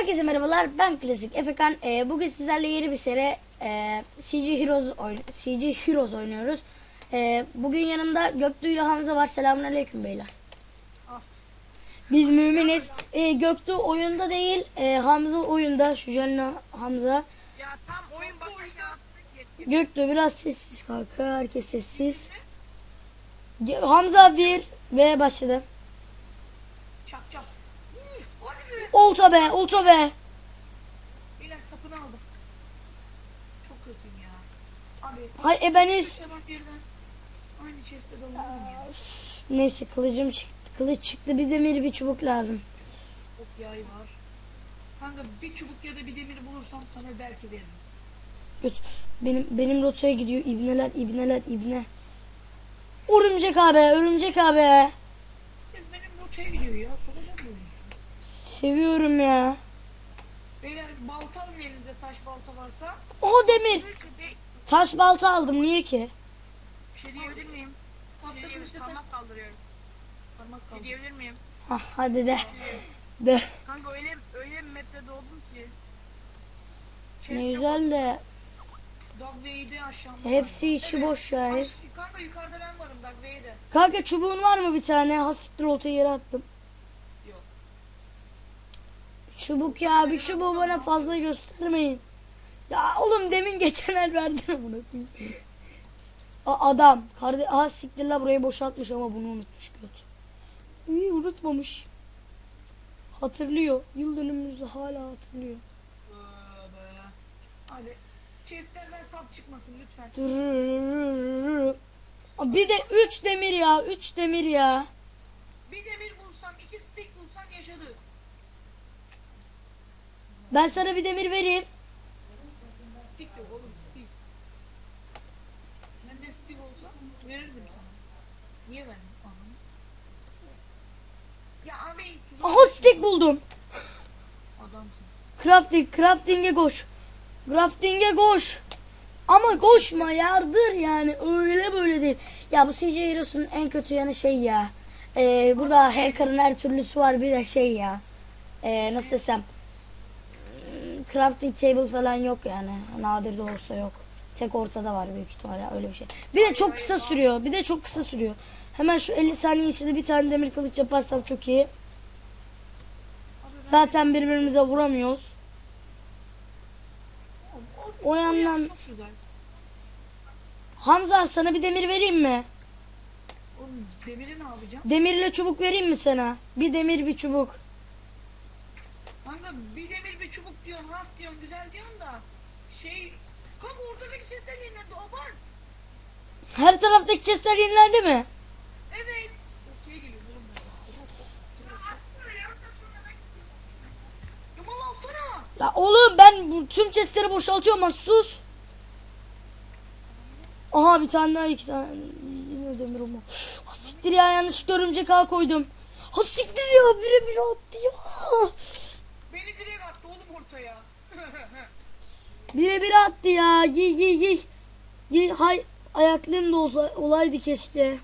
Herkese merhabalar. Ben Klasik Efekan. Ee, bugün sizlerle yeni bir seri e, CG Heroes oyn CG Heroes oynuyoruz. Ee, bugün yanımda Göktuğ ile Hamza var. Selamünaleyküm beyler. Biz müminiz. Ee, Göktuğ oyunda değil, e, Hamza oyunda. Şu canlı Hamza. Ya Göktuğ biraz sessiz kanka. Herkes sessiz. Hamza bir ve başladı. çak çak. Hadi be. Ulta be. Beyler sapını aldım. Çok kötüyüm ya. Abi. Hay ebeniz. Birden aynı chest'te dalıyorum ya. Neyse kılıcım çıktı. Kılıç çıktı. Bir demir bir çubuk lazım. Hop yay var. Kanka bir çubuk ya da bir demir bulursam sana belki veririm. Göt. Benim benim rotaya gidiyor. İbneler, ibneler, ibne. Örümcek abi, örümcek abi. Benim rotaya gidiyor ya. Seviyorum ya. Beyler balta alın elinde taş balta varsa. O demir. Bir Taş balta aldım. Niye ki? şey diyebilir miyim? Tatlı kılıçla taş Parmak kaldırıyorum. parmak kaldı. Gidebilir miyim? Hah, hadi de. De. Kanka öyle öyle bir map'te doğdum ki. Ne güzel de. Dogway'de aşağımda. Hepsi içi boş ya. Kanka yukarıda ben varım Dogway'de. Kanka çubuğun var mı bir tane? Hasittir oltayı yere attım. Yok. Çubuk ya. Bir çubuğu bana fazla göstermeyin. Ya oğlum demin geçen el verdin bunu. A- adam. Kardeş, aha siktir la burayı boşaltmış ama bunu unutmuş göt. İyi unutmamış. Hatırlıyor. Yıl dönümümüzü hala hatırlıyor. Hadi. Chestlerden sap çıkmasın lütfen. Bir de 3 demir ya. 3 demir ya. Bir demir bulsam, iki stick bulsam yaşadı. Ben sana bir demir vereyim. Aha stick buldum. Adamsın. Crafting, crafting'e koş. Crafting'e koş. Ama koşma yardır yani öyle böyle değil. Ya bu CJ Heroes'un en kötü yanı şey ya. Ee, burada hacker'ın her türlüsü var bir de şey ya. Ee, nasıl desem. Crafting table falan yok yani. Nadir de olsa yok. Tek ortada var büyük ihtimalle öyle bir şey. Bir de çok kısa sürüyor. Bir de çok kısa sürüyor. Hemen şu 50 saniye içinde bir tane demir kılıç yaparsam çok iyi. Zaten birbirimize vuramıyoruz. O yandan. Hamza sana bir demir vereyim mi? Oğlum demiri ne yapacağım? Demirle çubuk vereyim mi sana? Bir demir bir çubuk. Kanka bir demir bir çubuk diyorsun, has diyorsun, güzel diyorsun da şey... Kanka ortadaki chestler yenilendi, o var. Her taraftaki chestler yenilendi mi? Evet. Ortaya geliyor oğlum ben. Yamal alsana. Ya oğlum ben bu tüm chestleri boşaltıyorum lan sus. Aha bir tane daha iki tane yine demir olma. Ha siktir ya yanlışlıkla örümcek ağ koydum. Ha siktir ya bire bire attı ya. Beni direkt attı oğlum ortaya. Bire bire attı ya. Giy giy giy. Giy hay ayaklığım da olsa, olaydı keşke.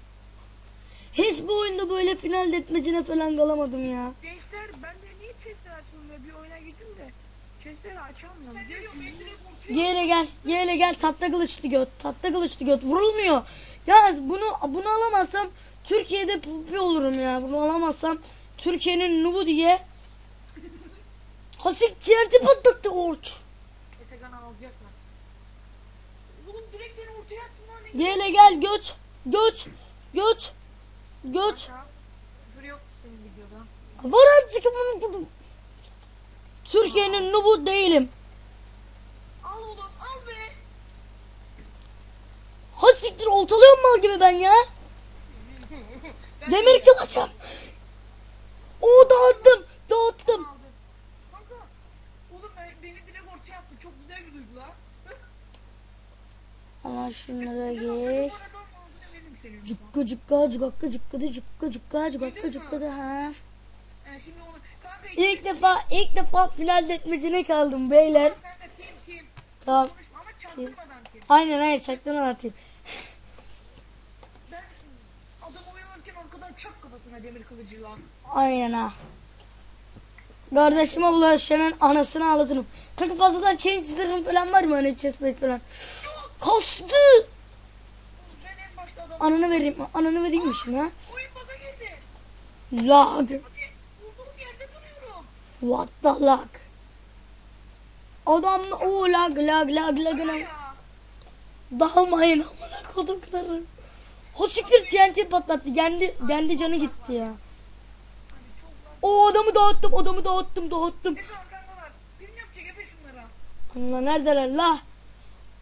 Hiç bu oyunda böyle final etmecine falan kalamadım ya. Gençler ben de niye chestler açılmıyor? Bir oyuna gittim de chestleri açamıyorum. Gele gel. Gele gel. Tatlı kılıçlı göt. Tatlı kılıçlı göt. Vurulmuyor. Ya bunu bunu alamazsam Türkiye'de pupi olurum ya. Bunu alamazsam Türkiye'nin nubu diye Hasik TNT patlattı orç. Esegan'ı alacaklar. Oğlum direkt beni ortaya attın lan. ne- Gele gel göt. Göt. Göt. Göt. Küfür yoktu senin videoda. Var artık bunu. Türkiye'nin nubu değilim. Al oğlum al be. Ha siktir oltalıyorum mal gibi ben ya. Ben Demir kılıçım. O. Dağıttım. aldın. Kanka. Oğlum ben, beni direkt ortaya attı. Çok güzel bir duygu lan. Ama şunlara senin. Cukka cukka cukka cukka da cukka cukka cukka da ha. İlk defa ilk defa final etmecine kaldım beyler. Tamam. Team. Aynen aynen çaktan anlatayım. Ben adam oyalarken arkadan. Aynen ha. Kardeşime bulaşanın anasını ağlatırım. Kanka fazladan change zırhım falan var mı hani chestplate falan? Kastı. Ananı vereyim. Ananı vereyim mi şimdi ha? Lag. What the lag? Adam o lag lag lag lag lag. Dalmayın amına kodukları. O siktir TNT patlattı. Kendi, kendi canı gitti ya. O adamı dağıttım, adamı dağıttım, dağıttım. Allah neredeler la?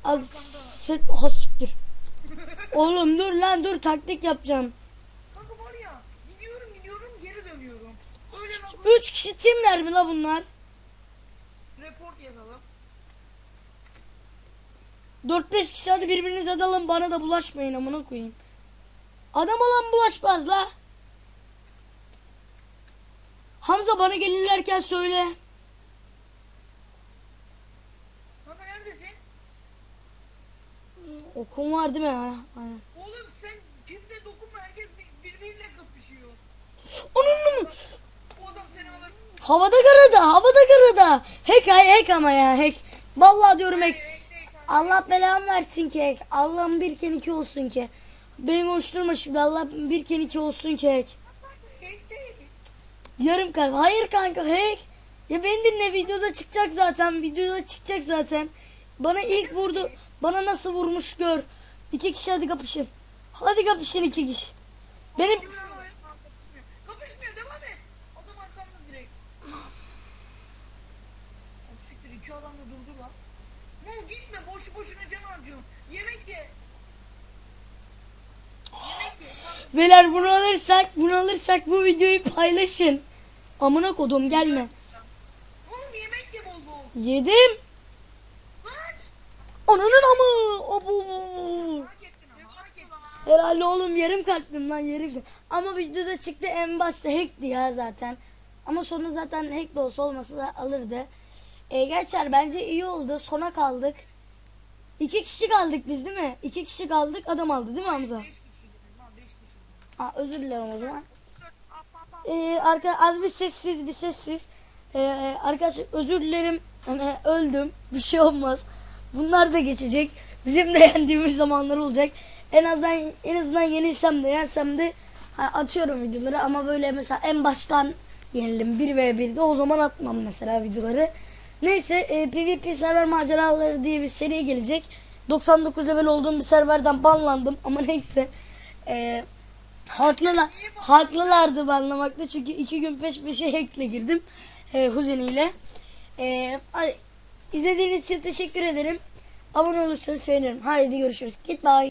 Az set ha siktir. Oğlum dur lan dur taktik yapacağım. Kanka var ya. Gidiyorum gidiyorum geri dönüyorum. Öyle lan. Üç kişi timler mi la bunlar? Report yazalım. 4-5 kişi hadi birbirinize dalın bana da bulaşmayın amına koyayım. Adam olan bulaşmaz la. Hamza bana gelirlerken söyle. Kanka neredesin? Okum var değil mi? Aynen. Oğlum sen kimse dokunma herkes bir- birbiriyle kapışıyor. Onun O adam seni alır. havada karada, havada karada. Hack hay hack ama ya hack. Vallahi diyorum hack. Allah belamı versin ki hack. Allah'ım bir ken iki olsun ki. Beni konuşturma şimdi Allah bir ken iki olsun ki hack. Yarım kalp. Hayır kanka hack. Ya beni dinle videoda çıkacak zaten. Videoda çıkacak zaten. Bana ilk vurdu. Bana nasıl vurmuş gör. İki kişi hadi kapışın. Hadi kapışın iki kişi. Benim Kapışmıyor. Devam et. Adam arkamda direkt. Siktir iki adam da durdu lan. Gitme boşu boşuna can harcıyorsun. Yemek ye. Beyler bunu alırsak bunu alırsak bu videoyu paylaşın. Amına kodum gelme. Oğlum yemek ye bol bol. Yedim. Ananın. Abu. Ama ettin. Herhalde oğlum yarım kalptim lan yarım kalp. Ama videoda çıktı en başta hackti ya zaten. Ama sonu zaten hack de olsa olmasa da alırdı. E, gençler bence iyi oldu. Sona kaldık. İki kişi kaldık biz değil mi? İki kişi kaldık adam aldı değil mi Hamza? Aa, özür dilerim o zaman. Ee, arka, az bir sessiz bir sessiz. Ee, arkadaşlar özür dilerim. Hani öldüm. Bir şey olmaz. Bunlar da geçecek. Bizim de yendiğimiz zamanlar olacak. En azından en azından yenilsem de yensem de atıyorum videoları ama böyle mesela en baştan yenildim 1 ve 1'de o zaman atmam mesela videoları. Neyse e, PvP server maceraları diye bir seri gelecek. 99 level olduğum bir serverden banlandım ama neyse. E, Haklılar, haklılardı banlamakta çünkü iki gün peş peşe hackle girdim e, Huzeni ile. E, izlediğiniz için teşekkür ederim. Abone olursanız sevinirim. Haydi görüşürüz. Git bye.